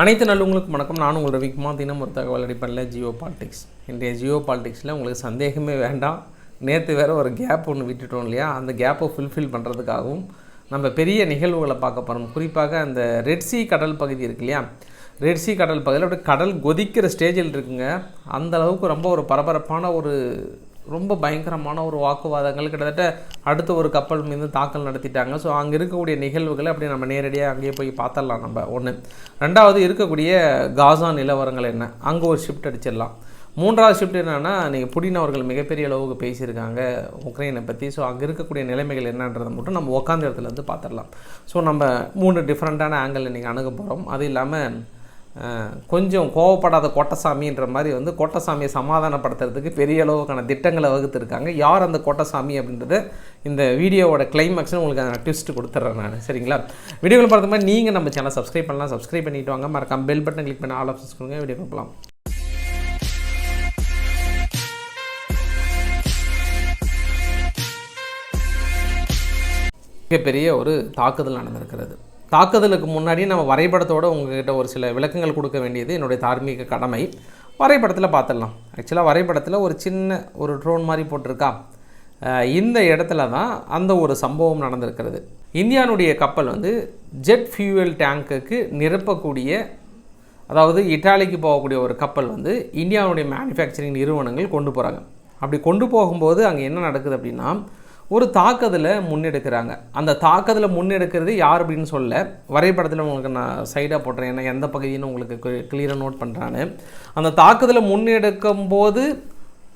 அனைத்து நல்லவங்களுக்கும் வணக்கம். நான் உங்கள் ரவிக்குமார் தினம் ஒரு தகவல் அடிப்படையில் ஜியோ பாலிடிக்ஸ். இன்றைய ஜியோ பாலிடிக்ஸில் உங்களுக்கு சந்தேகமே வேண்டாம். நேற்று வேறு ஒரு கேப் ஒன்று விட்டுட்டோம் இல்லையா? அந்த கேப்பை ஃபுல்ஃபில் பண்ணுறதுக்காகவும் நம்ம பெரிய நிகழ்வுகளை பார்க்க போகிறோம் குறிப்பாக அந்த ரெட்சி கடல் பகுதி இருக்கு இல்லையா? ரெட்சி கடல் பகுதியில் அப்படியே கடல் கொதிக்கிற ஸ்டேஜில் இருக்குங்க. அந்த அளவுக்கு ரொம்ப ஒரு பரபரப்பான ஒரு ரொம்ப பயங்கரமான ஒரு வாக்குவாதங்கள். கிட்டத்தட்ட அடுத்த ஒரு கப்பல் மீது தாக்கல் நடத்திட்டாங்க. ஸோ அங்கே இருக்கக்கூடிய நிகழ்வுகளை அப்படியே நம்ம நேரடியாக அங்கேயே போய் பார்த்தரலாம் நம்ம ஒன்று ரெண்டாவது இருக்கக்கூடிய காசா நிலவரங்கள் என்ன? அங்கே ஒரு ஷிஃப்ட் அடிச்சிடலாம். மூன்றாவது ஷிஃப்ட் என்னென்னா நீங்கள் புடின் அவர்கள் மிகப்பெரிய அளவுக்கு பேசியிருக்காங்க உக்ரைனை பற்றி ஸோ அங்கே இருக்கக்கூடிய நிலைமைகள் என்னன்றதை மட்டும் நம்ம உட்காந்த இடத்துல இருந்து பார்த்துடலாம். ஸோ நம்ம மூணு டிஃப்ரெண்ட்டான ஆங்கிளில் நீங்கள் அணுக போகிறோம் அது இல்லாமல் கொஞ்சம் கோவப்படாத கோட்டசாமின்ற மாதிரி வந்து கோட்டசாமியை சமாதானப்படுத்துறதுக்கு பெரிய அளவுக்கான திட்டங்களை வகுத்துருக்காங்க. யார் அந்த கோட்டசாமி அப்படின்றத இந்த வீடியோவோட கிளைமேக்ஸ்னு உங்களுக்கு நான் ட்விஸ்ட் கொடுத்துட்றேன் நான். சரிங்களா? வீடியோவில் பார்த்த மாதிரி நீங்கள் நம்ம சேனல் சப்ஸ்கிரைப் பண்ணலாம். சப்ஸ்கிரைப் பண்ணிட்டு வாங்க. மறக்காம பெல் பட்டன் கிளிக் பண்ணி ஆல் ஆப்ஷன்ஸ் கொடுங்க. வீடியோ பார்க்கலாம் மிகப்பெரிய ஒரு தாக்குதல் நடந்திருக்கிறது. தாக்குதலுக்கு முன்னாடி நம்ம வரைபடத்தோடு உங்ககிட்ட ஒரு சில விளக்கங்கள் கொடுக்க வேண்டியது என்னுடைய தார்மீக கடமை. வரைபடத்தில் பார்த்துடலாம் ஆக்சுவலாக வரைபடத்தில் ஒரு சின்ன ஒரு ட்ரோன் மாதிரி போட்டிருக்கா? இந்த இடத்துல தான் அந்த ஒரு சம்பவம் நடந்திருக்கிறது. இந்தியானுடைய கப்பல் வந்து ஜெட் ஃபியூவல் டேங்குக்கு நிரப்பக்கூடிய அதாவது இட்டாலிக்கு போகக்கூடிய ஒரு கப்பல் வந்து இந்தியாவுடைய மேனுஃபேக்சரிங் நிறுவனங்கள் கொண்டு போகிறாங்க அப்படி கொண்டு போகும்போது அங்கே என்ன நடக்குது அப்படின்னா ஒரு தாக்குதலை முன்னெடுக்கிறாங்க. அந்த தாக்குதலை முன்னெடுக்கிறது யார் அப்படின்னு சொல்ல வரைபடத்தில் உங்களுக்கு நான் சைடாக போடுறேன் ஏன்னா எந்த பகுதின்னு உங்களுக்கு கிளியராக நோட் பண்ணுறான்னு அந்த தாக்குதலை முன்னெடுக்கும் போது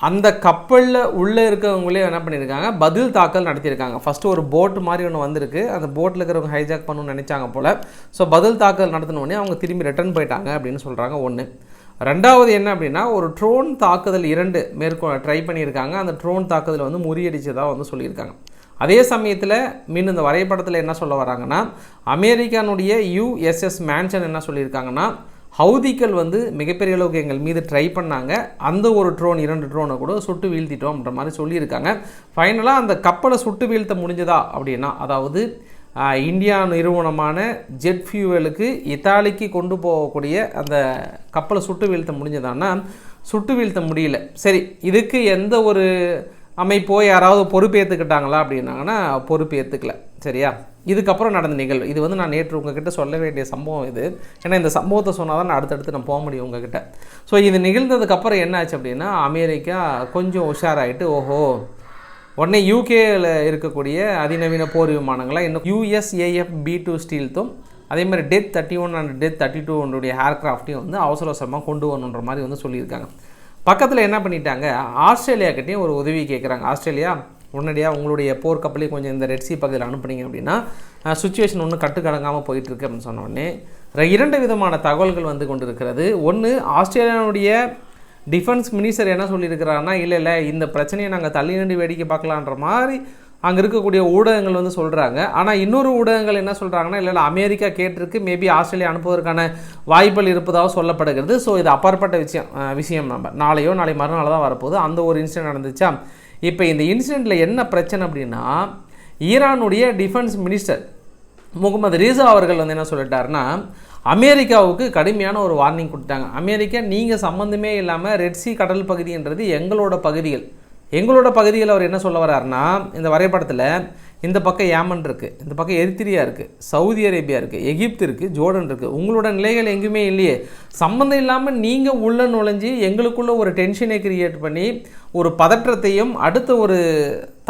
அந்த கப்பலில் உள்ளே இருக்கிறவங்களே என்ன பண்ணியிருக்காங்க பதில் தாக்கல் நடத்தியிருக்காங்க. ஃபஸ்ட்டு ஒரு போட் மாதிரி ஒன்று வந்திருக்கு. அந்த போட்டில் இருக்கிறவங்க ஹைஜாக் பண்ணணும்னு நினச்சாங்க போல். ஸோ பதில் தாக்கல் நடத்தினோடனே அவங்க திரும்பி ரிட்டர்ன் போயிட்டாங்க அப்படின்னு சொல்கிறாங்க ஒன்று ரெண்டாவது என்ன அப்படின்னா ஒரு ட்ரோன் தாக்குதல் இரண்டு மேற்கொ ட்ரை பண்ணியிருக்காங்க. அந்த ட்ரோன் தாக்குதல் வந்து முறியடிச்சதாக வந்து சொல்லியிருக்காங்க. அதே சமயத்தில் மீன் இந்த வரைபடத்தில் என்ன சொல்ல வராங்கன்னா அமெரிக்கானுடைய யுஎஸ்எஸ் மேன்ஷன் என்ன சொல்லியிருக்காங்கன்னா ஹவுதிக்கள் வந்து மிகப்பெரிய அளவுக்கு எங்கள் மீது ட்ரை பண்ணாங்க. அந்த ஒரு ட்ரோன் இரண்டு ட்ரோனை கூட சுட்டு வீழ்த்திட்டோம்ன்ற மாதிரி சொல்லியிருக்காங்க. ஃபைனலாக அந்த கப்பலை சுட்டு வீழ்த்த முடிஞ்சதா அப்படின்னா அதாவது இந்தியா நிறுவனமான ஜெட் ஃபியூவலுக்கு இத்தாலிக்கு கொண்டு போகக்கூடிய அந்த கப்பலை சுட்டு வீழ்த்த முடிஞ்சதான்னா சுட்டு வீழ்த்த முடியல. சரி இதுக்கு எந்த ஒரு அமைப்போ யாராவது பொறுப்பேற்றுக்கிட்டாங்களா அப்படின்னாங்கன்னா பொறுப்பேற்றுக்கல சரியா? இதுக்கப்புறம் நடந்த நிகழ்வு. இது வந்து நான் நேற்று உங்ககிட்ட சொல்ல வேண்டிய சம்பவம் இது. ஏன்னா இந்த சம்பவத்தை சொன்னால் தான் நான் அடுத்தடுத்து நான் போக முடியும் உங்ககிட்ட. ஸோ இது நிகழ்ந்ததுக்கப்புறம் என்ன ஆச்சு அப்படின்னா அமெரிக்கா கொஞ்சம் உஷாராயிட்டு ஓஹோ உடனே யூகேயில் இருக்கக்கூடிய அதிநவீன போர் விமானங்களாக இன்னும் யூஎஸ்ஏஎஃப் பி டூ ஸ்டீல்த்தும் அதே மாதிரி death thirty one and death thirty டூனுடைய ஏர்க்ராஃப்ட்டையும் வந்து அவசர அவசரமாக கொண்டு வரணுன்ற மாதிரி வந்து சொல்லியிருக்காங்க. பக்கத்தில் என்ன பண்ணிட்டாங்க? ஆஸ்திரேலியாக்கிட்டையும் ஒரு உதவி கேட்குறாங்க ஆஸ்திரேலியா உடனடியாக உங்களுடைய போர்க்கப்பலையும் கொஞ்சம் இந்த ரெட்சி பகுதியில் அனுப்புனீங்க அப்படின்னா சுச்சுவேஷன் ஒன்றும் கட்டுக்கடங்காமல் போயிட்டுருக்கு அப்படின்னு சொன்னோடனே ர- இரண்டு விதமான தகவல்கள் வந்து கொண்டு இருக்கிறது ஒன்று ஆஸ்திரேலியாவுடைய டிஃபென்ஸ் மினிஸ்டர் என்ன சொல்லியிருக்கிறாருன்னா இல்லை இல்லை இந்த பிரச்சனையை நாங்கள் தள்ளி நின்று வேடிக்கை பார்க்கலான்ற மாதிரி அங்கே இருக்கக்கூடிய ஊடகங்கள் வந்து சொல்கிறாங்க ஆனால் இன்னொரு ஊடகங்கள் என்ன சொல்கிறாங்கன்னா இல்லை இல்லை அமெரிக்கா கேட்டிருக்கு. மேபி ஆஸ்திரேலியா அனுப்புவதற்கான வாய்ப்புகள் இருப்பதாக சொல்லப்படுகிறது. ஸோ இது அப்பாற்பட்ட விஷயம் விஷயம் நம்ம. நாளையோ நாளை மறுநாள் தான் வரப்போகுது. அந்த ஒரு இன்சிடென்ட் நடந்துச்சா? இப்போ இந்த இன்சிடெண்ட்டில் என்ன பிரச்சனை அப்படின்னா ஈரானுடைய டிஃபென்ஸ் மினிஸ்டர் முகமது ரீசா அவர்கள் வந்து என்ன சொல்லிட்டாருன்னா அமெரிக்காவுக்கு கடுமையான ஒரு வார்னிங் கொடுத்தாங்க. அமெரிக்கா நீங்கள் சம்மந்தமே இல்லாமல் ரெட்சி கடல் பகுதின்றது எங்களோட பகுதிகள். எங்களோட பகுதியில் அவர் என்ன சொல்ல வர்றாருன்னா இந்த வரைபடத்தில் இந்த பக்கம் ஏமன் இருக்குது இந்த பக்கம் எரித்திரியா இருக்குது சவுதி அரேபியா இருக்குது எகிப்து இருக்குது ஜோர்டன் இருக்குது உங்களோட நிலைகள் எங்கேயுமே இல்லையே. சம்மந்தம் இல்லாமல் நீங்கள் உள்ள நுழைஞ்சி எங்களுக்குள்ள ஒரு டென்ஷனை கிரியேட் பண்ணி ஒரு பதற்றத்தையும் அடுத்த ஒரு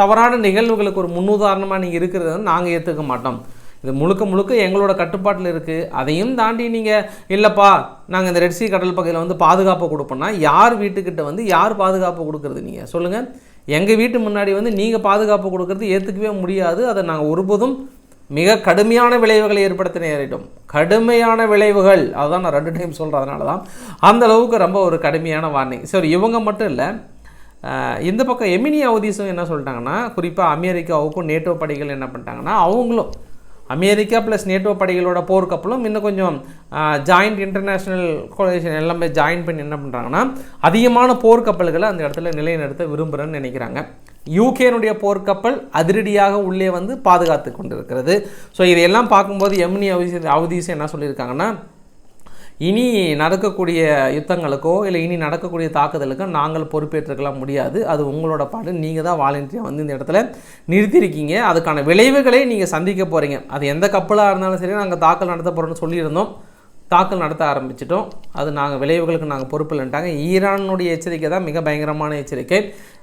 தவறான நிகழ்வுகளுக்கு ஒரு முன்னுதாரணமாக நீங்கள் இருக்கிறத நாங்கள் ஏற்றுக்க மாட்டோம். இது முழுக்க முழுக்க எங்களோட கட்டுப்பாட்டில் இருக்குது அதையும் தாண்டி நீங்கள் இல்லைப்பா நாங்கள் இந்த ரெட்சி கடல் பகுதியில் வந்து பாதுகாப்பு கொடுப்போம்னா யார் வீட்டுக்கிட்ட வந்து யார் பாதுகாப்பு கொடுக்குறது நீங்கள் சொல்லுங்கள் எங்கள் வீட்டு முன்னாடி வந்து நீங்கள் பாதுகாப்பு கொடுக்கறது ஏற்றுக்கவே முடியாது. அதை நாங்கள் ஒருபோதும் மிக கடுமையான விளைவுகளை ஏற்படுத்த நேரிடும் கடுமையான விளைவுகள். அதுதான் நான் ரெண்டு டைம் சொல்கிறதுனால தான் அந்த அளவுக்கு ரொம்ப ஒரு கடுமையான வார்னிங் சரி இவங்க மட்டும் இல்லை. இந்த பக்கம் எமினி அவதீஸும் என்ன சொல்லிட்டாங்கன்னா குறிப்பாக அமெரிக்காவுக்கும் நேட்டோ படைகள் என்ன பண்ணிட்டாங்கன்னா அவங்களும் அமெரிக்கா ப்ளஸ் நேட்டோ படைகளோட போர்க்கப்பலும் இன்னும் கொஞ்சம் ஜாயிண்ட் இன்டர்நேஷ்னல் கோலேஷன் எல்லாமே ஜாயின் பண்ணி என்ன பண்ணுறாங்கன்னா அதிகமான போர்க்கப்பல்களை அந்த இடத்துல நிலைநிறுத்த விரும்புகிறேன்னு நினைக்கிறாங்க. யூகேனுடைய போர்க்கப்பல் அதிரடியாக உள்ளே வந்து பாதுகாத்து கொண்டிருக்கிறது. ஸோ இதையெல்லாம் பார்க்கும்போது எம்னி அவதி அவுதீஸ் என்ன சொல்லியிருக்காங்கன்னா இனி நடக்கக்கூடிய யுத்தங்களுக்கோ இல்லை இனி நடக்கக்கூடிய தாக்குதலுக்கோ நாங்கள் பொறுப்பேற்றுக்கலாம் முடியாது. அது உங்களோட பாடு. நீங்கள் தான் வாலண்டியாக வந்து இந்த இடத்துல நிறுத்தியிருக்கீங்க அதுக்கான விளைவுகளை நீங்கள் சந்திக்க போகிறீங்க அது எந்த கப்பலாக இருந்தாலும் சரி நாங்கள் தாக்கல் நடத்த போகிறோம்னு சொல்லியிருந்தோம். தாக்கல் நடத்த ஆரம்பிச்சிட்டோம். அது நாங்கள் விளைவுகளுக்கு நாங்கள் பொறுப்பு இல்லைன்ட்டாங்க ஈரானுடைய எச்சரிக்கை தான் மிக பயங்கரமான எச்சரிக்கை.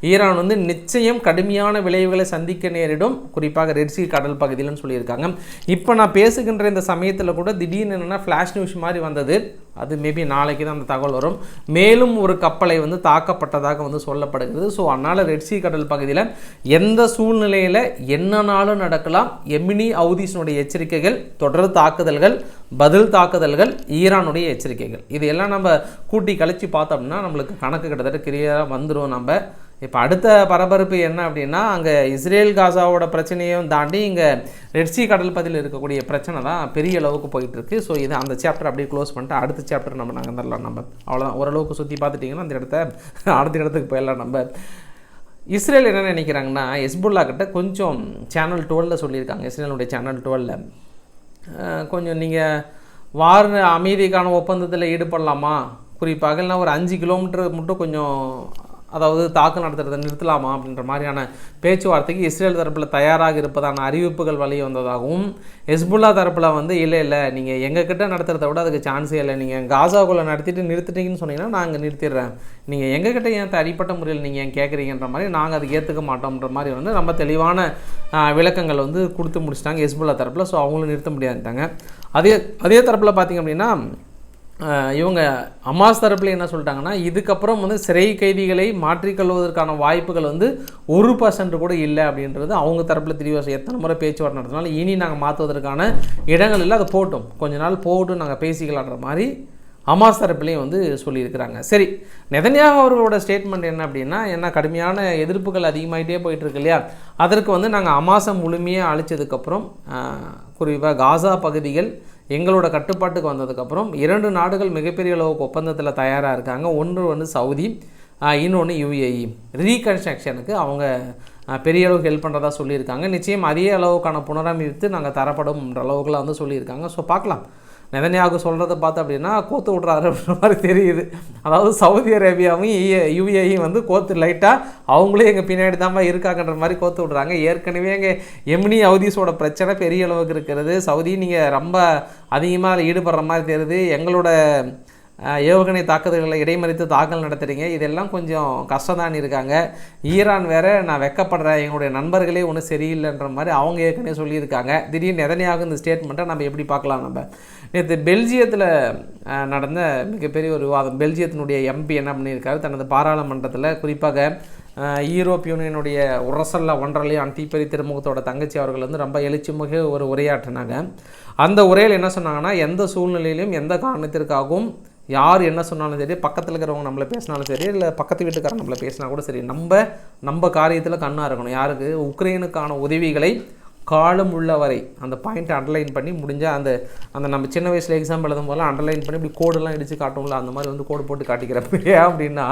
ஈரான் வந்து நிச்சயம் கடுமையான விளைவுகளை சந்திக்க நேரிடும். குறிப்பாக ரெட்சி கடல் பகுதியில்னு சொல்லியிருக்காங்க. இப்போ நான் பேசுகின்ற இந்த சமயத்தில் கூட திடீர்னு என்னென்னா ஃப்ளாஷ் நியூஸ் மாதிரி வந்தது. அது மேபி நாளைக்கு தான் அந்த தகவல் வரும். மேலும் ஒரு கப்பலை வந்து தாக்கப்பட்டதாக வந்து சொல்லப்படுகிறது. ஸோ அதனால் ரெட்சி கடல் பகுதியில் எந்த சூழ்நிலையில் என்னனாலும் நடக்கலாம். எமினி அவுதீஸினுடைய எச்சரிக்கைகள் தொடர் தாக்குதல்கள் பதில் தாக்குதல்கள் ஈரானுடைய எச்சரிக்கைகள். இது எல்லாம் நம்ம கூட்டி கழித்து பார்த்தோம்னா நம்மளுக்கு கணக்கு கிட்டத்தட்ட கிளியராக வந்துடும் நம்ம. இப்போ அடுத்த பரபரப்பு என்ன அப்படின்னா அங்கே இஸ்ரேல் காசாவோட பிரச்சனையும் தாண்டி இங்கே ரெட்சி கடல் பதில் இருக்கக்கூடிய பிரச்சனை தான் பெரிய அளவுக்கு போயிட்டுருக்கு ஸோ இது அந்த சாப்டர் அப்படியே க்ளோஸ் பண்ணிட்டு அடுத்த சாப்டர் நம்ம நாங்கள் தரலாம் நம்ம. அவ்வளோதான் ஓரளவுக்கு சுற்றி பார்த்துட்டிங்கன்னா அந்த இடத்த அடுத்த இடத்துக்கு போயிடலாம் நம்ம. இஸ்ரேல் என்ன நினைக்கிறாங்கன்னா எஸ்புல்லா கிட்ட கொஞ்சம் சேனல் டுவெலில் சொல்லியிருக்காங்க. இஸ்ரேலுடைய சேனல் டுவெலில் கொஞ்சம் நீங்கள் வார் அமைதிக்கான ஒப்பந்தத்தில் ஈடுபடலாமா? குறிப்பாக இல்லைனா ஒரு அஞ்சு கிலோமீட்டர் மட்டும் கொஞ்சம் அதாவது தாக்கு நடத்துறதை நிறுத்தலாமா அப்படின்ற மாதிரியான பேச்சுவார்த்தைக்கு இஸ்ரேல் தரப்பில் தயாராக இருப்பதான அறிவிப்புகள் வழி வந்ததாகவும் ஹெஸ்புல்லா தரப்பில் வந்து இல்லை இல்லை நீங்கள் எங்கள் கிட்ட நடத்துறத விட அதுக்கு சான்ஸே இல்லை. நீங்கள் காசாக்குள்ளே நடத்திட்டு நிறுத்திட்டீங்கன்னு சொன்னீங்கன்னா நாங்கள் நிறுத்திடுறேன். நீங்கள் எங்கள் கிட்ட ஏன் தனிப்பட்ட முறையில் நீங்கள் ஏன் கேட்குறீங்கன்ற மாதிரி நாங்கள் அதை ஏற்றுக்க மாட்டோம்ன்ற மாதிரி வந்து ரொம்ப தெளிவான விளக்கங்கள் வந்து கொடுத்து முடிச்சிட்டாங்க ஹெஸ்புல்லா தரப்பில். ஸோ அவங்களும் நிறுத்த முடியாதுட்டாங்க அதே அதே தரப்பில் பார்த்தீங்க அப்படின்னா இவங்க அமாஸ் தரப்பில் என்ன சொல்லிட்டாங்கன்னா இதுக்கப்புறம் வந்து சிறை கைதிகளை மாற்றிக்கொள்வதற்கான வாய்ப்புகள் வந்து ஒரு பர்சன்ட் கூட இல்லை அப்படின்றது அவங்க தரப்பில் தெளிவாக எத்தனை முறை பேச்சுவார்த்தை நடத்தினாலும் இனி நாங்கள் மாற்றுவதற்கான இடங்கள் இல்லை அதை போட்டோம். கொஞ்ச நாள் போட்டு நாங்கள் பேசிக்கலான்ற மாதிரி அமாஸ் தரப்புலையும் வந்து சொல்லியிருக்கிறாங்க. சரி நெதன்யாக அவர்களோட ஸ்டேட்மெண்ட் என்ன அப்படின்னா என்ன கடுமையான எதிர்ப்புகள் அதிகமாகிட்டே போயிட்டுருக்கு இல்லையா? அதற்கு வந்து நாங்கள் அமாசம் முழுமையாக அழிச்சதுக்கப்புறம் குறிப்பாக காசா பகுதிகள் எங்களோட கட்டுப்பாட்டுக்கு வந்ததுக்கப்புறம் இரண்டு நாடுகள் மிகப்பெரிய அளவுக்கு ஒப்பந்தத்தில் தயாராக இருக்காங்க. ஒன்று வந்து சவுதி இன்னொன்று யுஏஇ. ரீகன்ஸ்ட்ரக்ஷனுக்கு அவங்க பெரிய அளவுக்கு ஹெல்ப் பண்ணுறதா சொல்லியிருக்காங்க. நிச்சயம் அதே அளவுக்கான புனரமைத்து நாங்கள் தரப்படும்ன்ற அளவுக்குலாம் வந்து சொல்லியிருக்காங்க. ஸோ பார்க்கலாம். நெதன்யாவுக்கு சொல்கிறத பார்த்து அப்படின்னா கோத்து விட்றாரு அப்படின்ற மாதிரி தெரியுது. அதாவது சவுதி அரேபியாவும் யுஏயும் வந்து கோத்து லைட்டாக அவங்களே எங்கள் பின்னாடி தான் இருக்காங்கன்ற மாதிரி கோத்து விட்றாங்க. ஏற்கனவே எங்கள் எம்னி ஹவுதீஸோட பிரச்சனை பெரிய அளவுக்கு இருக்கிறது. சவுதி நீங்கள் ரொம்ப அதிகமாக ஈடுபடுற மாதிரி தெரியுது. எங்களோட ஏவுகணை தாக்குதல்களை இடைமறித்து தாக்கல் நடத்துறீங்க. இதெல்லாம் கொஞ்சம் கஷ்டம் தான் இருக்காங்க. ஈரான் வேறு நான் வெக்கப்படுறேன். எங்களுடைய நண்பர்களே ஒன்றும் சரியில்லைன்ற மாதிரி அவங்க ஏற்கனவே சொல்லியிருக்காங்க. திடீர்னு எதனையாக இந்த ஸ்டேட்மெண்ட்டை நம்ம எப்படி பார்க்கலாம் நம்ம? நேற்று பெல்ஜியத்தில் நடந்த மிகப்பெரிய ஒரு விவாதம். பெல்ஜியத்தினுடைய எம்பி என்ன பண்ணியிருக்காரு? தனது பாராளுமன்றத்தில் குறிப்பாக அஹ், யூரோப் யூனியனுடைய உரசல்ல ஒன்றலையும் தீப்பறி திருமுகத்தோட தங்கச்சி அவர்கள் வந்து ரொம்ப எழுச்சிமிகு ஒரு உரையாற்றினாங்க. அந்த உரையில் என்ன சொன்னாங்கன்னா எந்த சூழ்நிலையிலும் எந்த காரணத்திற்காகவும் யார் என்ன சொன்னாலும் சரி பக்கத்தில் இருக்கிறவங்க நம்மளை பேசினாலும் சரி இல்லை பக்கத்து வீட்டுக்காரர் நம்மளை பேசினா கூட சரி நம்ம நம்ம காரியத்தில் கண்ணாக இருக்கணும். யாருக்கு? உக்ரைனுக்கான உதவிகளை காலம் உள்ள வரை அந்த பாயிண்ட்டை அண்டர்லைன் பண்ணி முடிஞ்சால் அந்த அந்த நம்ம சின்ன வயசில் எக்ஸாம் எழுதும் போதெல்லாம் அண்டர்லைன் பண்ணி இப்படி கோடெல்லாம் இடித்து காட்டும்ல அந்த மாதிரி வந்து கோடு போட்டு காட்டிக்கிறப்ப ஏன் அப்படின்னா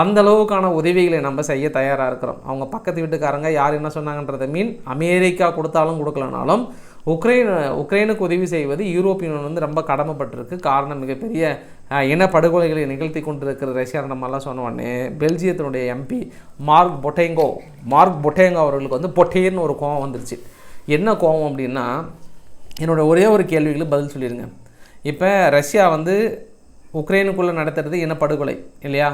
அந்த அளவுக்கான உதவிகளை நம்ம செய்ய தயாராக இருக்கிறோம். அவங்க பக்கத்து வீட்டுக்காரங்க யார் என்ன சொன்னாங்கன்றதை மீன் அமெரிக்கா கொடுத்தாலும் கொடுக்கலனாலும் உக்ரைன் உக்ரைனுக்கு உதவி செய்வது யூரோப்பியன் வந்து ரொம்ப கடமைப்பட்டிருக்கு. காரணம் மிகப்பெரிய இனப்படுகொலைகளை நிகழ்த்தி கொண்டிருக்கிற ரஷ்யா நம்மலாம் சொன்ன உடனே பெல்ஜியத்தினுடைய MP Marc Botenga Marc Botenga அவர்களுக்கு வந்து பொட்டேன்னு ஒரு கோவம் வந்துருச்சு. என்ன கோபம் அப்படின்னா என்னோட ஒரே ஒரு கேள்விகளுக்கு பதில் சொல்லிடுங்க இப்போ ரஷ்யா வந்து உக்ரைனுக்குள்ளே நடத்துறது இனப்படுகொலை இல்லையா?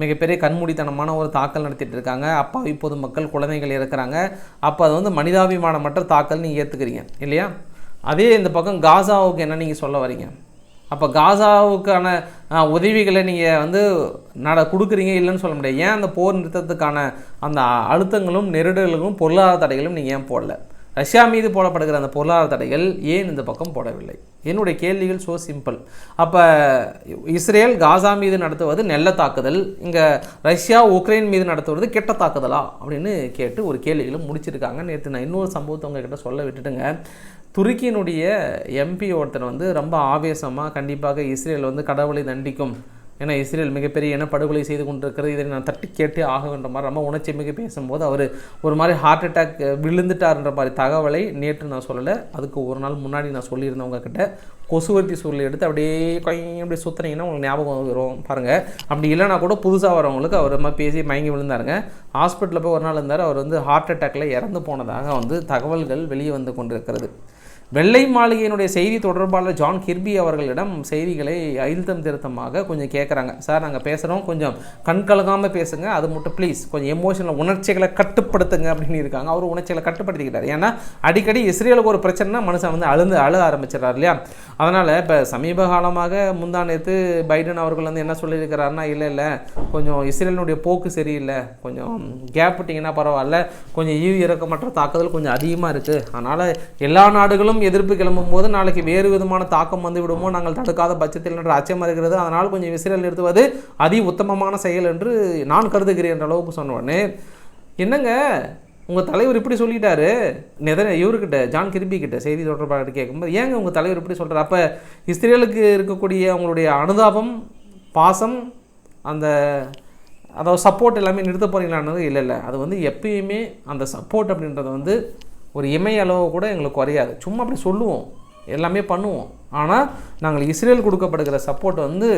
மிகப்பெரிய கண்மூடித்தனமான ஒரு தாக்கல் நடத்திட்டு இருக்காங்க. அப்பாவி பொதுமக்கள் குழந்தைகள் இருக்கிறாங்க அப்போ அது வந்து மனிதாபிமானமற்ற தாக்கல் நீங்கள் ஏற்றுக்கிறீங்க இல்லையா? அதே இந்த பக்கம் காசாவுக்கு என்ன நீங்கள் சொல்ல வரீங்க? அப்போ காசாவுக்கான உதவிகளை நீங்கள் வந்து நட கொடுக்குறீங்க இல்லைன்னு சொல்ல முடியாது. ஏன் அந்த போர் நிறுத்தத்துக்கான அந்த அழுத்தங்களும் நெருடல்களும் பொருளாதார தடைகளும் நீங்கள் ஏன் போடல? ரஷ்யா மீது போடப்படுகிற அந்த பொருளாதார தடைகள் ஏன் இந்த பக்கம் போடவில்லை? என்னுடைய கேள்விகள் ஸோ சிம்பிள் அப்போ இஸ்ரேல் காசா மீது நடத்துவது நல்ல தாக்குதல் இங்கே ரஷ்யா உக்ரைன் மீது நடத்துவது கெட்ட தாக்குதலா? அப்படின்னு கேட்டு ஒரு கேள்விகளும் முடிச்சிருக்காங்க. நேற்று நான் இன்னொரு சம்பவத்தை உங்ககிட்ட சொல்ல விட்டுட்டுங்க. துருக்கியினுடைய எம்பி ஒருத்தர் வந்து ரொம்ப ஆவேசமாக கண்டிப்பாக இஸ்ரேல் வந்து கடவுளை தண்டிக்கும். ஏன்னா இஸ்ரேல் மிகப்பெரிய இனப்படுகொலை செய்து கொண்டிருக்கிறது. இதை நான் தட்டி கேட்டே ஆக வேண்டும் மாதிரி ரொம்ப உணர்ச்சி மிக பேசும்போது அவர் ஒரு மாதிரி ஹார்ட் அட்டாக் விழுந்துட்டார்ன்ற மாதிரி தகவலை நேற்று நான் சொல்லலை. அதுக்கு ஒரு நாள் முன்னாடி நான் சொல்லியிருந்தேன் உங்ககிட்ட கொசுவர்த்தி சூழல் எடுத்து அப்படியே கொஞ்சம் அப்படியே சுற்றுனீங்கன்னா உங்களுக்கு ஞாபகம் வரும். பாருங்கள் அப்படி இல்லைனா கூட புதுசாக வரவங்களுக்கு அவர் மாதிரி பேசி மயங்கி விழுந்தாருங்க. ஹாஸ்பிட்டலில் போய் ஒரு நாள் இருந்தார். அவர் வந்து ஹார்ட் அட்டாக்கில் இறந்து போனதாக வந்து தகவல்கள் வெளியே வந்து கொண்டிருக்கிறது. வெள்ளை மாளிகையினுடைய செய்தி தொடர்பாளர் ஜான் கிர்பி அவர்களிடம் செய்திகளை அழுத்தம் திருத்தமாக கொஞ்சம் கேட்குறாங்க சார் நாங்கள் பேசுகிறோம் கொஞ்சம் கண் கலகாமல் பேசுங்க. அது மட்டும் ப்ளீஸ் கொஞ்சம் எமோஷனல் உணர்ச்சிகளை கட்டுப்படுத்துங்க அப்படின்னு இருக்காங்க. அவர் உணர்ச்சிகளை கட்டுப்படுத்திக்கிட்டார். ஏன்னா அடிக்கடி இஸ்ரேலுக்கு ஒரு பிரச்சனைனா மனுஷன் வந்து அழுந்து அழ ஆரம்பிச்சிடறார் இல்லையா? அதனால் இப்போ சமீப காலமாக முந்தானேத்து பைடன் அவர்கள் வந்து என்ன சொல்லியிருக்கிறாருன்னா இல்லை இல்லை. கொஞ்சம் இஸ்ரேலினுடைய போக்கு சரியில்லை. கொஞ்சம் கேப் விட்டிங்கன்னா பரவாயில்ல. கொஞ்சம் ஈவு இறக்கமற்ற தாக்குதல் கொஞ்சம் அதிகமாக இருக்குது அதனால் எல்லா நாடுகளும் எதிர்ப்பு கிளம்பும் போது நாளைக்கு வேறு விதமான தாக்கம் வந்து விடுமோ நாங்கள் தடுக்காத பட்சத்தில் என்ற அச்சம் இருக்கிறது அதனால் கொஞ்சம் விசிறல் நிறுத்துவது அதி உத்தமமான செயல் என்று நான் கருதுகிறேன் என்ற அளவுக்கு சொன்னோடனே என்னங்க உங்கள் தலைவர் இப்படி சொல்லிட்டாரு? நெதர் இவர்கிட்ட ஜான் கிருபி கிட்ட செய்தி தொடர்பாளர் கேட்கும்போது ஏங்க உங்கள் தலைவர் இப்படி சொல்கிறார் அப்போ இஸ்ரேலுக்கு இருக்கக்கூடிய அவங்களுடைய அனுதாபம் பாசம் அந்த அதாவது சப்போர்ட் எல்லாமே நிறுத்த போகிறீங்களானது இல்லை இல்லை. அது வந்து எப்பயுமே அந்த சப்போர்ட் அப்படின்றது வந்து ஒரு இமையளவு அளவு கூட எங்களுக்கு குறையாது. சும்மா அப்படி சொல்லுவோம். எல்லாமே பண்ணுவோம். ஆனால் நாங்கள் இஸ்ரேல் கொடுக்கப்படுகிற சப்போர்ட் வந்து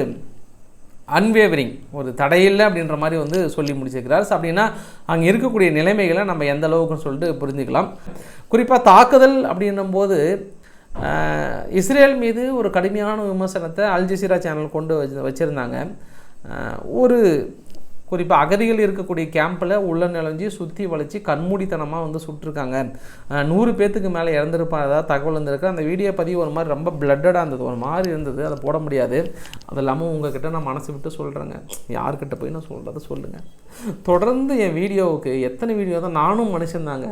அன்வேவரிங் ஒரு தடையில்லை அப்படின்ற மாதிரி வந்து சொல்லி முடிச்சிருக்கிறார். ஸோ அப்படின்னா அங்கே இருக்கக்கூடிய நிலைமைகளை நம்ம எந்த அளவுக்குன்னு சொல்லிட்டு புரிஞ்சுக்கலாம். குறிப்பாக தாக்குதல் அப்படின்னும் போது இஸ்ரேல் மீது ஒரு கடுமையான விமர்சனத்தை அல்ஜசீரா சேனல் கொண்டு வச்சு வச்சுருந்தாங்க. ஒரு குறிப்பாக அகதிகள் இருக்கக்கூடிய கேம்பில் உள்ள நுழைஞ்சு சுற்றி வளைச்சி கண்மூடித்தனமாக வந்து சுட்டிருக்காங்க. நூறு பேத்துக்கு மேலே இறந்துருப்பாங்க. தகவல் இருந்திருக்கு அந்த வீடியோ பதிவு ஒரு மாதிரி ரொம்ப பிளட்டடாக இருந்தது. ஒரு மாதிரி இருந்தது. அதை போட முடியாது. அது இல்லாமல் உங்ககிட்ட நான் மனசு விட்டு சொல்கிறேங்க யார்கிட்ட போய் நான் சொல்கிறத சொல்லுங்கள் தொடர்ந்து என் வீடியோவுக்கு எத்தனை வீடியோ தான் நானும் மனுஷன்தாங்க.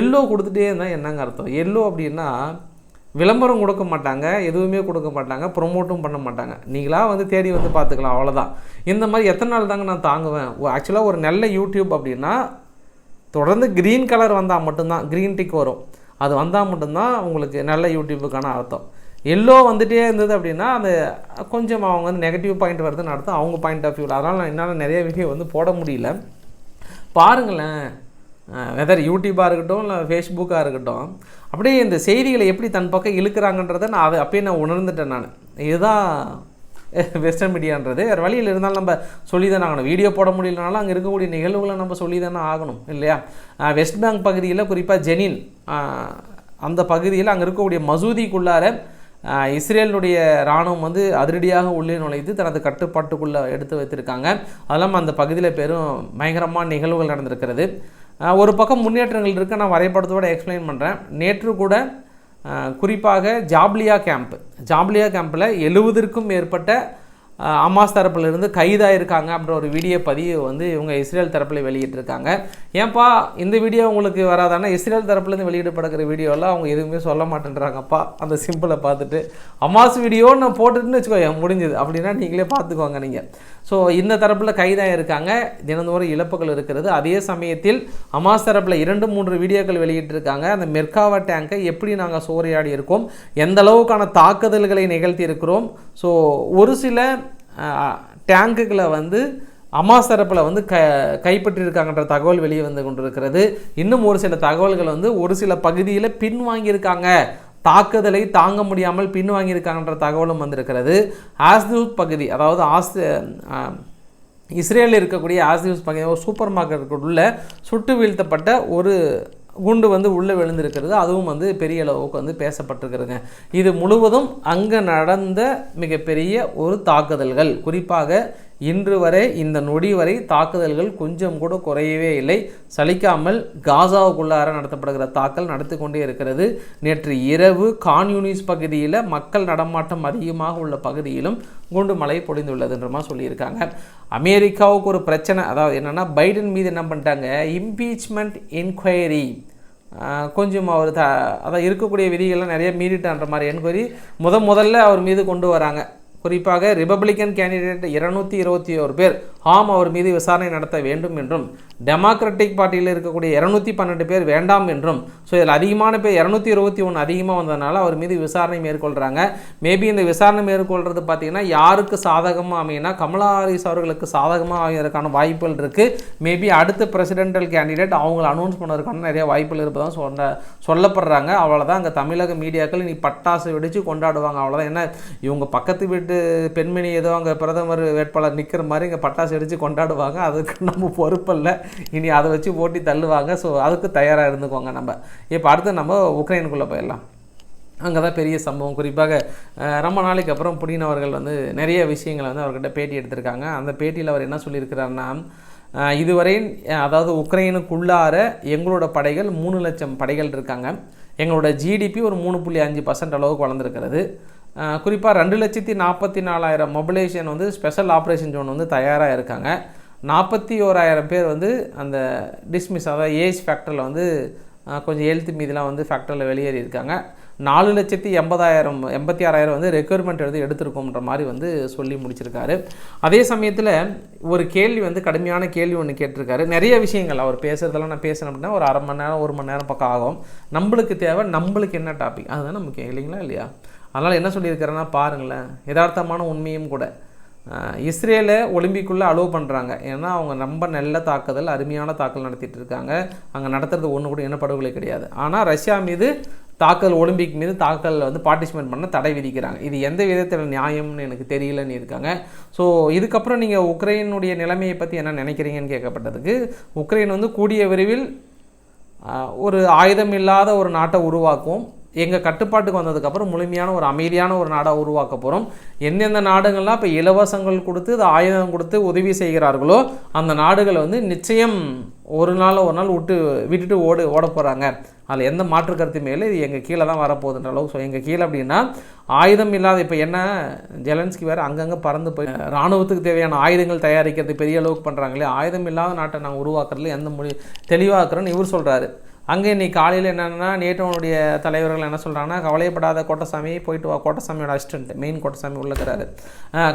எல்லோ கொடுத்துட்டே இருந்தால் என்னங்க அர்த்தம்? எல்லோ அப்படின்னா விளம்பரம் கொடுக்க மாட்டாங்க எதுவுமே கொடுக்க மாட்டாங்க ப்ரொமோட்டும் பண்ண மாட்டாங்க. நீங்களாக வந்து தேடி வந்து பார்த்துக்கலாம் அவ்வளோதான் இந்த மாதிரி எத்தனை நாள் தாங்க நான் தாங்குவேன்? ஆக்சுவலாக ஒரு நல்ல யூடியூப் அப்படின்னா தொடர்ந்து க்ரீன் கலர் வந்தால் மட்டும்தான் க்ரீன் டிக் வரும். அது வந்தால் மட்டும்தான் உங்களுக்கு நல்ல யூடியூபுக்கான அர்த்தம். எல்லோ வந்துகிட்டே இருந்தது அப்படின்னா அந்த கொஞ்சம் அவங்க வந்து நெகட்டிவ் பாயிண்ட் வருதுன்னு அர்த்தம். அவங்க பாயிண்ட் ஆஃப் வியூவில் அதனால் நான் என்னால் நிறைய வீடியோ வந்து போட முடியல. பாருங்களேன். வெதர் யூடியூப்பாக இருக்கட்டும் இல்லை ஃபேஸ்புக்காக இருக்கட்டும் அப்படியே இந்த செய்திகளை எப்படி தன் பக்கம் இழுக்கிறாங்கன்றதை நான் அதை அப்பயே நான் உணர்ந்துட்டேன் நான். இதுதான் வெஸ்டர்ன் மீடியான்றது வேறு வழியில் இருந்தாலும் நம்ம சொல்லி தானே ஆகணும். வீடியோ போட முடியலனாலும் அங்கே இருக்கக்கூடிய நிகழ்வுகளை நம்ம சொல்லி தானே ஆகணும் இல்லையா? வெஸ்ட் பேங்க் பகுதியில் குறிப்பாக ஜெனின் அந்த பகுதியில் அங்கே இருக்கக்கூடிய மசூதிக்குள்ளார இஸ்ரேலுடைய இராணுவம் வந்து அதிரடியாக உள்ளே நுழைத்து தனது கட்டுப்பாட்டுக்குள்ளே எடுத்து வைத்திருக்காங்க. அது இல்லாமல் அந்த பகுதியில் பெரும் பயங்கரமான நிகழ்வுகள் நடந்திருக்கிறது. ஒரு பக்கம் முன்னேற்றங்கள் இருக்குது நான் வரைபடத்தோடு எக்ஸ்பிளைன் பண்ணுறேன் நேற்று கூட குறிப்பாக ஜாப்லியா கேம்ப் ஜாப்லியா கேம்பில் எழுபதற்கும் மேற்பட்ட அமாஸ் தரப்பில் இருந்து கைதாயிருக்காங்க அப்படின்ற ஒரு வீடியோ பதிவு வந்து இவங்க இஸ்ரேல் தரப்பில் வெளியிட்டிருக்காங்க. ஏன்பா இந்த வீடியோ உங்களுக்கு வராதானா இஸ்ரேல் தரப்புலேருந்து வெளியிடப்படுகிற வீடியோலாம் அவங்க எதுவுமே சொல்ல மாட்டேன்றாங்கப்பா. அந்த சிம்பிளை பார்த்துட்டு அமாஸ் வீடியோ நான் போட்டுட்டுன்னு வச்சுக்கோங்க முடிஞ்சது? அப்படின்னா நீங்களே பார்த்துக்கோங்க நீங்கள் ஸோ இந்த தரப்பில் கைதாக இருக்காங்க. தினந்தோறும் இழப்புகள் இருக்கிறது. அதே சமயத்தில் அமாஸ் தரப்பில் இரண்டு மூன்று வீடியோக்கள் வெளியிட்டிருக்காங்க. அந்த மெர்காவா டேங்கை எப்படி நாங்கள் சூறையாடி இருக்கோம்? எந்த அளவுக்கான தாக்குதல்களை நிகழ்த்தி இருக்கிறோம்? ஸோ ஒரு சில டேங்குகளை வந்து அமாஸ் தரப்பில் வந்து க கைப்பற்றியிருக்காங்கன்ற தகவல் வெளியே வந்து கொண்டிருக்கிறது. இன்னும் ஒரு சில தகவல்கள் வந்து ஒரு சில பகுதியில் பின்வாங்கியிருக்காங்க. தாக்குதலை தாங்க முடியாமல் பின்வாங்கியிருக்காங்கன்ற தகவலும் வந்திருக்கிறது. ஆஸ்தூத் பகுதி அதாவது ஆஸ் இஸ்ரேலில் இருக்கக்கூடிய ஆஸ்தியூஸ் பகுதி ஒரு சூப்பர் மார்க்கெட்டுக்குள்ள சுட்டு வீழ்த்தப்பட்ட ஒரு குண்டு வந்து உள்ளே விழுந்திருக்கிறது. அதுவும் வந்து பெரிய அளவுக்கு வந்து பேசப்பட்டிருக்கிறதுங்க இது முழுவதும் அங்கே நடந்த மிகப்பெரிய ஒரு தாக்குதல்கள். குறிப்பாக இன்று வரை இந்த நொடி வரை தாக்குதல்கள் கொஞ்சம் கூட குறையவே இல்லை. சலிக்காமல் காசாவுக்குள்ளார நடத்தப்படுகிற தாக்கல் நடத்தி கொண்டே இருக்கிறது. நேற்று இரவு கான்யூனிஸ் பகுதியில் மக்கள் நடமாட்டம் அதிகமாக உள்ள பகுதியிலும் குண்டு மழை பொழிந்துள்ளதுன்றமா சொல்லியிருக்காங்க. அமெரிக்காவுக்கு ஒரு பிரச்சனை அதாவது என்னென்னா பைடன் மீது என்ன பண்ணிட்டாங்க? இம்பீச்மெண்ட் என்கொயரி கொஞ்சம் அவர் த அதான் இருக்கக்கூடிய விதிகள்லாம் நிறைய மீறிட்டான்ற மாதிரி என்கொயரி முத முதல்ல அவர் மீது கொண்டு வராங்க. குறிப்பாக ரிபப்ளிக்கன் கேண்டிடேட் இருநூத்தி இருபத்தி ஒரு பேர் ஆம் அவர் மீது விசாரணை நடத்த வேண்டும் என்றும் டெமோக்ராட்டிக் பார்ட்டியில் இருக்கக்கூடிய இரநூத்தி பன்னெண்டு பேர் வேண்டாம் என்றும் ஸோ இதில் அதிகமான பேர் இரநூத்தி இருபத்தி ஒன்று அதிகமாக வந்ததுனால அவர் மீது விசாரணை மேற்கொள்கிறாங்க மேபி இந்த விசாரணை மேற்கொள்கிறது பார்த்தீங்கன்னா யாருக்கு சாதகமாக அமையினா கமலா ஹாரிஸ் அவர்களுக்கு சாதகமாக அமைவதற்கான வாய்ப்புகள் இருக்குது மேபி அடுத்த பிரசிடென்டல் கேண்டிடேட் அவங்கள அனௌன்ஸ் பண்ணுறதுக்கான நிறைய வாய்ப்புகள் இருப்பதான் சொல்ல சொல்லப்படுறாங்க. அவ்வளோதான் அங்கே தமிழக மீடியாக்கள் இனி பட்டாசு வெடித்து கொண்டாடுவாங்க. அவ்வளோதான் ஏன்னா இவங்க பக்கத்து வீட்டு பெண்மணி ஏதோ அங்கே பிரதமர் வேட்பாளர் நிற்கிற மாதிரி இங்கே பட்டாசு வெடித்து கொண்டாடுவாங்க. அதுக்கு நம்ம பொறுப்பல்ல. இனி அதை வச்சு ஓட்டி தள்ளுவாங்க. ஸோ அதுக்கு தயாராக இருந்துக்கோங்க நம்ம. இப்போ அடுத்து நம்ம உக்ரைனுக்குள்ளே போயிடலாம். அங்கே தான் பெரிய சம்பவம். குறிப்பாக ரொம்ப நாளைக்கு அப்புறம் புடின் அவர்கள் வந்து நிறைய விஷயங்களை வந்து அவர்கிட்ட பேட்டி எடுத்திருக்காங்க. அந்த பேட்டியில் அவர் என்ன சொல்லியிருக்கிறாருன்னா இதுவரை அதாவது உக்ரைனுக்குள்ளார எங்களோட படைகள் மூணு லட்சம் படைகள் இருக்காங்க. எங்களோட ஜிடிபி ஒரு மூணு புள்ளி அஞ்சு பர்சன்ட் அளவுக்கு வளர்ந்துருக்கிறது. குறிப்பாக ரெண்டு லட்சத்தி நாற்பத்தி நாலாயிரம் மொபிலைசேஷன் வந்து ஸ்பெஷல் ஆப்ரேஷன் ஜோன் வந்து தயாராக இருக்காங்க. நாற்பத்தி ஓராயிரம் பேர் வந்து அந்த டிஸ்மிஸ் அதாவது ஏஜ் ஃபேக்டரில் வந்து கொஞ்சம் ஹெல்த் மீதெலாம் வந்து ஃபேக்டரில் வெளியேறி இருக்காங்க. நாலு லட்சத்தி எண்பதாயிரம் எண்பத்தி ஆறாயிரம் வந்து ரெக்யர்மெண்ட் எடுத்து எடுத்திருக்கோம்ன்ற மாதிரி வந்து சொல்லி முடிச்சிருக்காரு. அதே சமயத்தில் ஒரு கேள்வி வந்து கடுமையான கேள்வி ஒன்று கேட்டிருக்காரு. நிறைய விஷயங்கள் அவர் பேசுகிறதெல்லாம் நான் பேசுகிறேன் அப்படின்னா ஒரு அரை மணி நேரம் ஒரு மணி நேரம் பக்கம் ஆகும். நம்மளுக்கு தேவை நம்மளுக்கு என்ன டாபிக் அதுதான் முக்கியம் இல்லைங்களா இல்லையா? அதனால் என்ன சொல்லியிருக்கிறேன்னா பாருங்களேன் யதார்த்தமான உண்மையும் கூட. இஸ்ரேலை ஒலிம்பிக்குள்ளே அலோவ் பண்ணுறாங்க ஏன்னா அவங்க ரொம்ப நல்ல தாக்குதல் அருமையான தாக்கல் நடத்திட்டு இருக்காங்க. அங்கே நடத்துறது ஒன்று கூட இனப்படுகொலை கிடையாது. ஆனால் ரஷ்யா மீது தாக்கல் ஒலிம்பிக் மீது தாக்கல் வந்து பார்ட்டிசிபேட் பண்ண தடை விதிக்கிறாங்க. இது எந்த விதத்தில் நியாயம்னு எனக்கு தெரியலன்னு இருக்காங்க. ஸோ இதுக்கப்புறம் நீங்கள் உக்ரைனுடைய நிலைமையை பற்றி என்ன நினைக்கிறீங்கன்னு கேட்கப்பட்டதுக்கு உக்ரைன் வந்து கூடிய விரைவில் ஒரு ஆயுதம் இல்லாத ஒரு நாட்டை உருவாக்குவோம் எங்கள் கட்டுப்பாட்டுக்கு வந்ததுக்கப்புறம் முழுமையான ஒரு அமைதியான ஒரு நாடாக உருவாக்க போகிறோம் எந்தெந்த நாடுகள்லாம் இப்போ இலவசங்கள் கொடுத்து இது ஆயுதம் கொடுத்து உதவி செய்கிறார்களோ அந்த நாடுகள் வந்து நிச்சயம் ஒரு நாள் ஒரு நாள் விட்டு விட்டுட்டு ஓடு ஓட போகிறாங்க அதில் எந்த மாற்று கருத்துமே இல்லை. இது எங்கள் கீழே தான் வரப்போகுதுன்ற அளவு ஸோ எங்கள் கீழே அப்படின்னா ஆயுதம் இல்லாத இப்போ என்ன ஜெலன்ஸ்கி வேறு அங்கங்கே பறந்து போய் ராணுவத்துக்கு தேவையான ஆயுதங்கள் தயாரிக்கிறது பெரிய அளவுக்கு பண்ணுறாங்களே ஆயுதம் இல்லாத நாட்டை நாங்கள் உருவாக்குறதுல எந்த மொழி தெளிவாக்குறோன்னு இவர் சொல்கிறாரு அங்கே இன்னைக்கு காலையில் என்னென்னா நேட்டோனுடைய தலைவர்கள் என்ன சொல்கிறாங்கன்னா கவலையப்படாத கோட்டசாமி போயிட்டு வா. கோட்டசாமியோட அசிஸ்டன்ட் மெயின் கோட்டசாமி உள்ளக்கிறாரு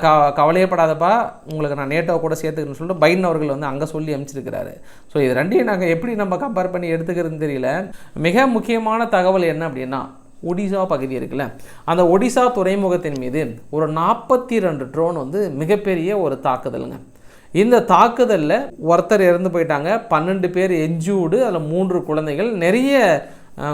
க கவலையப்படாதப்பா. உங்களுக்கு நான் நேட்டோ கூட சேர்த்துக்கணும்னு சொல்லிட்டு பைடன் அவர்கள் வந்து அங்கே சொல்லி அமைச்சிருக்கிறாரு ஸோ இது ரெண்டையும் நாங்கள் எப்படி நம்ம கம்பேர் பண்ணி எடுத்துக்கிறதுன்னு தெரியல. மிக முக்கியமான தகவல் என்ன அப்படின்னா ஒடிசா பகுதி இருக்குல்ல. அந்த ஒடிசா துறைமுகத்தின் மீது ஒரு நாற்பத்தி ரெண்டு ட்ரோன் வந்து மிகப்பெரிய ஒரு தாக்குதலுங்க. இந்த தாக்குதலில் ஒருத்தர் இறந்து போயிட்டாங்க. பன்னெண்டு பேர் எஞ்சூடு அதில் மூன்று குழந்தைகள். நிறைய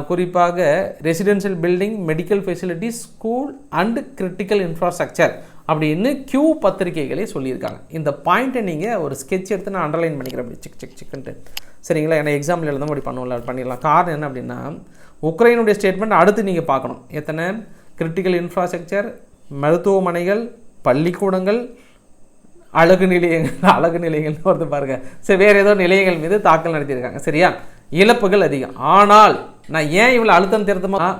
குறிப்பாக residential building medical facilities school and critical infrastructure அப்படின்னு கியூ பத்திரிகைகளே சொல்லியிருக்காங்க. இந்த பாயிண்ட்டை நீங்கள் ஒரு ஸ்கெட்ச் எடுத்து நான் அண்டர்லைன் பண்ணிக்கிறேன் அப்படி. சிக் சிக் சிக்குன்ட்டு. சரிங்களா? ஏன்னா எக்ஸாம்பிள் எழுதாம அப்படி பண்ணுவோம்ல பண்ணிடலாம். காரணம் என்ன அப்படின்னா உக்ரைனுடைய ஸ்டேட்மெண்ட் அடுத்து நீங்கள் பார்க்கணும். எத்தனை? கிரிட்டிக்கல் இன்ஃப்ராஸ்ட்ரக்சர் மருத்துவமனைகள் பள்ளிக்கூடங்கள் அழகு நிலையங்கள் அழகு நிலையங்கள்னு வருது பாருங்கள் சரி வேறு ஏதோ நிலையங்கள் மீது தாக்கல் நடத்தியிருக்காங்க. சரியா? இழப்புகள் அதிகம். ஆனால் நான் ஏன் இவ்வளோ அழுத்தம் திருத்தமாக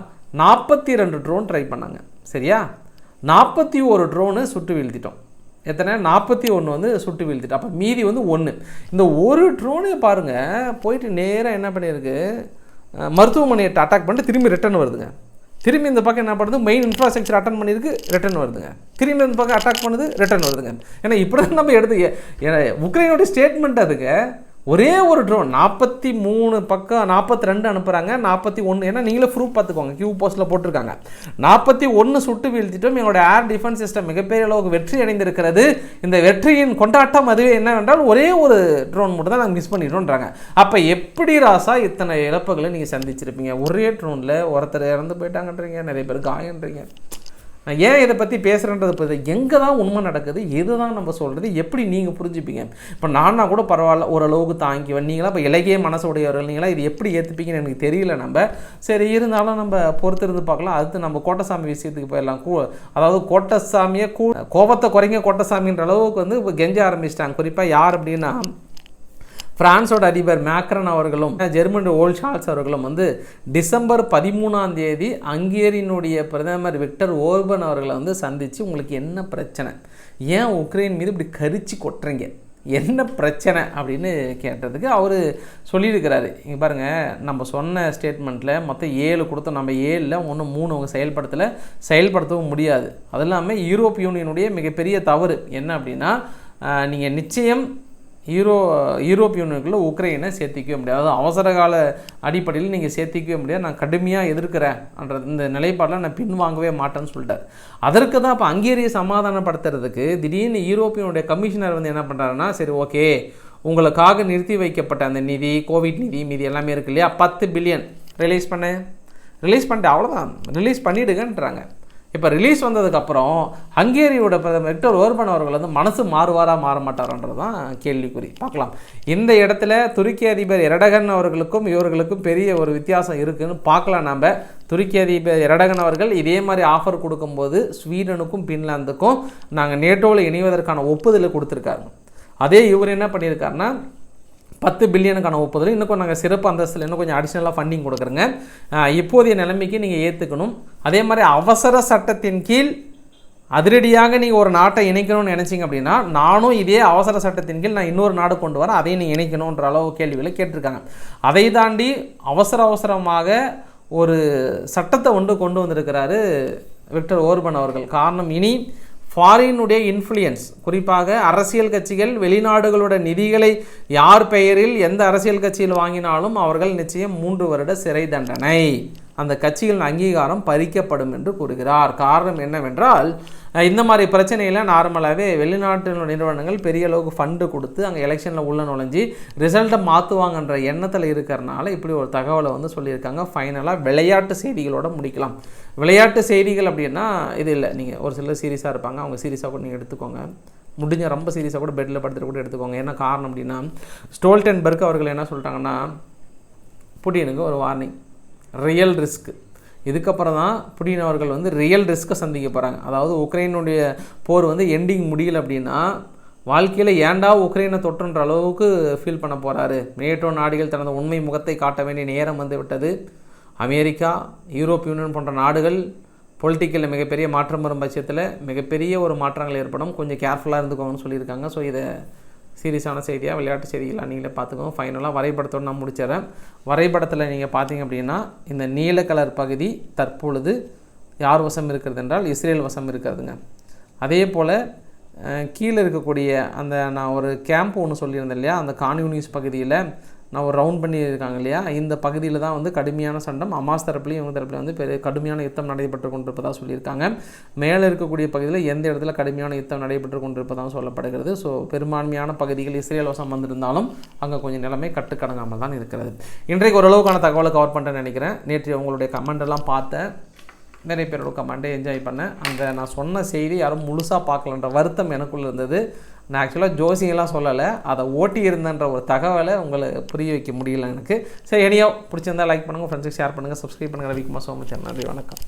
நாற்பத்தி ரெண்டு ட்ரோன் ட்ரை பண்ணாங்க. சரியா? நாற்பத்தி ஒரு ட்ரோனு சுட்டு வீழ்த்திட்டோம். எத்தனை? நாற்பத்தி ஒன்று வந்து சுட்டு வீழ்த்திட்டோம் அப்போ மீதி வந்து ஒன்று இந்த ஒரு ட்ரோனே பாருங்கள் போயிட்டு நேராக என்ன பண்ணியிருக்கு? மருத்துவமனையை அட்டாக் பண்ணிட்டு திரும்பி ரிட்டர்ன் வருதுங்க. திரும்பி இந்த பக்கம் என்ன பண்ணுது? மெயின் இன்ஃப்ராஸ்ட்ரக்சர் அட்டன் பண்ணியிருக்கு ரிட்டர்ன் வருதுங்க. திரும்பி இந்த பக்கம் அட்டாக் பண்ணுது ரிட்டர்ன் வருதுங்க. ஏன்னா இப்படி தான் நம்ம எடுத்து ஏ- ஏன்னா உக்ரைனுடைய ஸ்டேட்மெண்ட் அதுங்க. ஒரே ஒரு ட்ரோன் நாற்பத்தி மூணு பக்கம் நாற்பத்தி ரெண்டு அனுப்புகிறாங்க நாற்பத்தி ஒன்று ஏன்னா நீங்களே ப்ரூஃப் பார்த்துக்கோங்க. கியூ போஸ்ட்டில் போட்டிருக்காங்க. நாற்பத்தி ஒன்று சுட்டு வீழ்த்திட்டோம். எங்களோட ஏர் டிஃபென்ஸ் சிஸ்டம் மிகப்பெரிய அளவுக்கு வெற்றி அடைந்திருக்கிறது. இந்த வெற்றியின் கொண்டாட்டம் அதுவே என்னவென்றால் ஒரே ஒரு ட்ரோன் மட்டும் தான் நாங்கள் மிஸ் பண்ணிட்டோன்றாங்க அப்போ எப்படி ராசா இத்தனை இழப்புகளை நீங்கள் சந்திச்சிருப்பீங்க? ஒரே ட்ரோனில் ஒருத்தர் இறந்து போயிட்டாங்கன்றீங்க. நிறைய பேர் காயன்றீங்க ஏன் இதை பற்றி பேசுகிறேன்றது பற்றி எங்கே தான் உண்மை நடக்குது எது தான் நம்ம சொல்கிறது எப்படி நீங்கள் புரிஞ்சுப்பீங்க? இப்போ நானா கூட பரவாயில்ல ஓரளவுக்கு தாங்கிவேன் நீங்களாம் இப்போ இலகிய மனசுடையவர்கள் நீங்களாம் இது எப்படி ஏற்றுப்பீங்கன்னு எனக்கு தெரியல நம்ம. சரி இருந்தாலும் நம்ம பொறுத்திருந்து பார்க்கலாம். அடுத்து நம்ம கோட்டசாமி விஷயத்துக்கு போயிடலாம். கூ அதாவது கோட்டசாமியை கூ கோபத்தை குறைங்க கோட்டசாமின்ற அளவுக்கு வந்து இப்போ கெஞ்ச ஆரம்பிச்சிட்டாங்க. குறிப்பாக யார் அப்படின்னா பிரான்ஸோட அதிபர் மேக்ரன் அவர்களும் ஜெர்மனி ஓல் ஷால்ஸ் அவர்களும் வந்து டிசம்பர் பதிமூணாம் தேதி ஹங்கேரியினுடைய பிரதமர் விக்டர் ஓர்பன் அவர்களை வந்து சந்தித்து உங்களுக்கு என்ன பிரச்சனை? ஏன் உக்ரைன் மீது இப்படி கரிச்சு கொட்டுறீங்க? என்ன பிரச்சனை? அப்படின்னு கேட்டதுக்கு அவர் சொல்லியிருக்கிறாரு. இங்கே பாருங்கள் நம்ம சொன்ன ஸ்டேட்மெண்ட்டில் மொத்தம் ஏழு கொடுத்தோம். நம்ம ஏழில் ஒன்று மூணு அவங்க செயல்படுத்தலை செயல்படுத்தவும் முடியாது. அது இல்லாமல் யூரோப் யூனியனுடைய மிகப்பெரிய தவறு. என்ன அப்படின்னா நீங்கள் நிச்சயம் யூரோ யூரோப் யூனியனுக்குள்ளே உக்ரைனை சேர்த்திக்கவே முடியாது. அதாவது அவசர கால அடிப்படையில் நீங்கள் சேர்த்திக்கவே முடியாது. நான் கடுமையாக எதிர்க்கிறேன்ன்ற இந்த நிலைப்பாட்டில் நான் பின்வாங்கவே மாட்டேன்னு சொல்லிட்டார். அதற்கு தான் இப்போ அங்கேரிய சமாதானப்படுத்துறதுக்கு திடீர்னு யூரோப்பியனுடைய கமிஷனர் வந்து என்ன பண்ணுறாருன்னா சரி ஓகே உங்களுக்காக நிறுத்தி வைக்கப்பட்ட அந்த நிதி கோவிட் நிதி மீதி எல்லாமே இருக்கு இல்லையா? பத்து பில்லியன். ரிலீஸ் பண்ணு. ரிலீஸ் பண்ணிட்டு அவ்வளோதான் ரிலீஸ் பண்ணிவிடுங்கன்றாங்க இப்போ ரிலீஸ் வந்ததுக்கப்புறம் ஹங்கேரியோட பிரதமர் விக்டர் ஓர்பன் அவர்கள் வந்து மனசு மாறுவாரா மாற மாட்டாரான்றது தான் கேள்விக்குறி. பார்க்கலாம். இந்த இடத்துல துருக்கி அதிபர் எரடகன் அவர்களுக்கும் இவர்களுக்கும் பெரிய ஒரு வித்தியாசம் இருக்குன்னு பார்க்கலாம் நம்ம துருக்கி அதிபர் எரடகன் அவர்கள் இதே மாதிரி ஆஃபர் கொடுக்கும்போது ஸ்வீடனுக்கும் பின்லாந்துக்கும் நாங்கள் நேட்டோவில் இணைவதற்கான ஒப்புதலை கொடுத்துருக்காரு. அதே இவர் என்ன பண்ணியிருக்காருன்னா பத்து பில்லியனுக்கான ஒப்புதல். இன்னும் நாங்கள் சிறப்பு அந்தஸ்தில் இன்னும் கொஞ்சம் அடிஷ்னலாக ஃபண்டிங் கொடுக்குறோங்க. இப்போதைய நிலைமைக்கு நீங்கள் ஏற்றுக்கணும் அதே மாதிரி அவசர சட்டத்தின் கீழ் அதிரடியாக நீங்கள் ஒரு நாட்டை இணைக்கணும்னு நினச்சிங்க அப்படின்னா நானும் இதே அவசர சட்டத்தின் கீழ் நான் இன்னொரு நாடு கொண்டு வரேன் அதையும் நீங்கள் இணைக்கணுன்ற அளவு கேள்விகளை கேட்டிருக்காங்க. அதை தாண்டி அவசர அவசரமாக ஒரு சட்டத்தை ஒன்று கொண்டு வந்திருக்கிறாரு விக்டர் ஓர்பன் அவர்கள். காரணம் இனி ஃபாரினுடைய இன்ஃப்ளூயன்ஸ் குறிப்பாக அரசியல் கட்சிகள் வெளிநாடுகளோட நிதிகளை யார் பெயரில் எந்த அரசியல் கட்சியில் வாங்கினாலும் அவர்கள் நிச்சயம் மூன்று வருட சிறை தண்டனை. அந்த கட்சிகளின் அங்கீகாரம் பறிக்கப்படும் என்று கூறுகிறார். காரணம் என்னவென்றால் இந்த மாதிரி பிரச்சனையெல்லாம் நார்மலாகவே வெளிநாட்டு நிறுவனங்கள் பெரிய அளவுக்கு ஃபண்டு கொடுத்து அங்கே எலெக்ஷனில் உள்ள நுழைஞ்சி ரிசல்ட்டை மாற்றுவாங்கன்ற எண்ணத்தில் இருக்கிறனால இப்படி ஒரு தகவலை வந்து சொல்லியிருக்காங்க. ஃபைனலாக விளையாட்டு செய்திகளோட முடிக்கலாம். விளையாட்டு செய்திகள் அப்படின்னா இது இல்லை. நீங்கள் ஒரு சிலர் சீரியஸாக இருப்பாங்க. அவங்க சீரியஸாக கூட நீங்கள் எடுத்துக்கோங்க. முடிஞ்ச ரொம்ப சீரியஸாக கூட பெட்டில் படுத்துட்டு கூட எடுத்துக்கோங்க. என்ன காரணம் அப்படின்னா ஸ்டோல்டன்பர்க் அவர்கள் என்ன சொல்லிட்டாங்கன்னா புட்டினுக்கு ஒரு வார்னிங் ரியல் ரிஸ்க் இதுக்கப்புறம் தான் புடின் அவர்கள் வந்து ரியல் ரிஸ்க்கை சந்திக்க போகிறாங்க அதாவது உக்ரைனுடைய போர் வந்து எண்டிங் முடியல அப்படின்னா வாழ்க்கையில் ஏண்டா உக்ரைனை தொற்றுன்ற அளவுக்கு ஃபீல் பண்ண போகிறாரு நேட்டோ நாடுகள் தனது உண்மை முகத்தை காட்ட வேண்டிய நேரம் வந்து விட்டது. அமெரிக்கா யூரோப் யூனியன் போன்ற நாடுகள் பொலிட்டிக்கலில் மிகப்பெரிய மாற்றம் வரும் பட்சத்தில் மிகப்பெரிய ஒரு மாற்றங்கள் ஏற்படும். கொஞ்சம் கேர்ஃபுல்லாக இருந்துக்கோங்கன்னு சொல்லியிருக்காங்க. ஸோ இதை சீரியஸான செய்தியாக விளையாட்டு செய்திகளாக நீங்களே பார்த்துக்கோங்க. ஃபைனலாக வரைபடத்தோடு நான் முடிச்சிடறேன். வரைபடத்தில் நீங்கள் பார்த்தீங்க அப்படின்னா இந்த நீல கலர் பகுதி தற்பொழுது யார் வசம் இருக்கிறது என்றால் இஸ்ரேல் வசம் இருக்கிறதுங்க. அதே போல் கீழே இருக்கக்கூடிய அந்த நான் ஒரு கேம்ப் ஒன்று சொல்லியிருந்தேன் இல்லையா? அந்த கான்யூனிஸ் பகுதியில் நான் ஒரு ரவுண்ட் பண்ணியிருக்காங்க இல்லையா? இந்த பகுதியில் தான் வந்து கடுமையான சண்டம். அமாஸ் தரப்புலையும் இவங்க தரப்புலையும் வந்து பெரிய கடுமையான யுத்தம் நடைபெற்று கொண்டிருப்பதாக சொல்லியிருக்காங்க. மேலே இருக்கக்கூடிய பகுதியில் எந்த இடத்துல கடுமையான யுத்தம் நடைபெற்று கொண்டிருப்பதாக சொல்லப்படுகிறது. ஸோ பெரும்பான்மையான பகுதிகள் இஸ்ரேல் வசம் வந்திருந்தாலும் அங்கே கொஞ்சம் நிலைமை கட்டுக்கடங்காமல் தான் இருக்கிறது. இன்றைக்கு ஓரளவுக்கான தகவலை கவர் பண்ணுறேன்னு நினைக்கிறேன். நேற்று உங்களுடைய கமெண்டெல்லாம் பார்த்தேன் நிறைய பேரோட கமெண்ட்டை என்ஜாய் பண்ணேன். அந்த நான் சொன்ன செய்தி யாரும் முழுசாக பார்க்கலன்ற வருத்தம் எனக்குள்ளே இருந்தது. நான் ஆக்சுவலாக ஜோசியெல்லாம் சொல்லலை. அதை ஓட்டி இருந்தன்ற ஒரு தகவலை உங்களை புரிய வைக்க முடியல எனக்கு. சரி எனியோ பிடிச்சிருந்தா லைக் பண்ணுங்கள் ஃப்ரெண்ட்ஸுக்கு ஷேர் பண்ணுங்கள் சப்ஸ்கிரைப் பண்ணுங்கள் ரவிக்குமார் சோமச்சர் நன்றி வணக்கம்.